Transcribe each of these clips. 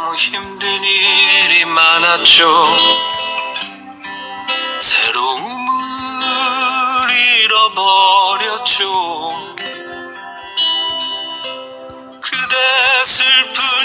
너무 힘든 일이 많았죠. 새로움을 잃어버렸죠. 그대 슬픈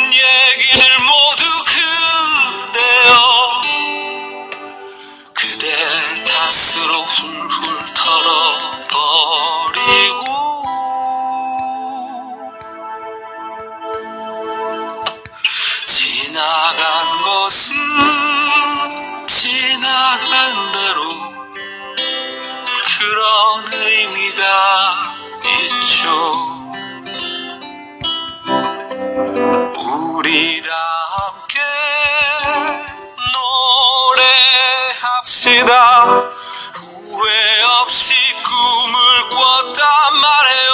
의미가 있죠. 우리 다 함께 노래합시다. 후회 없이 꿈을 꿨단 말해요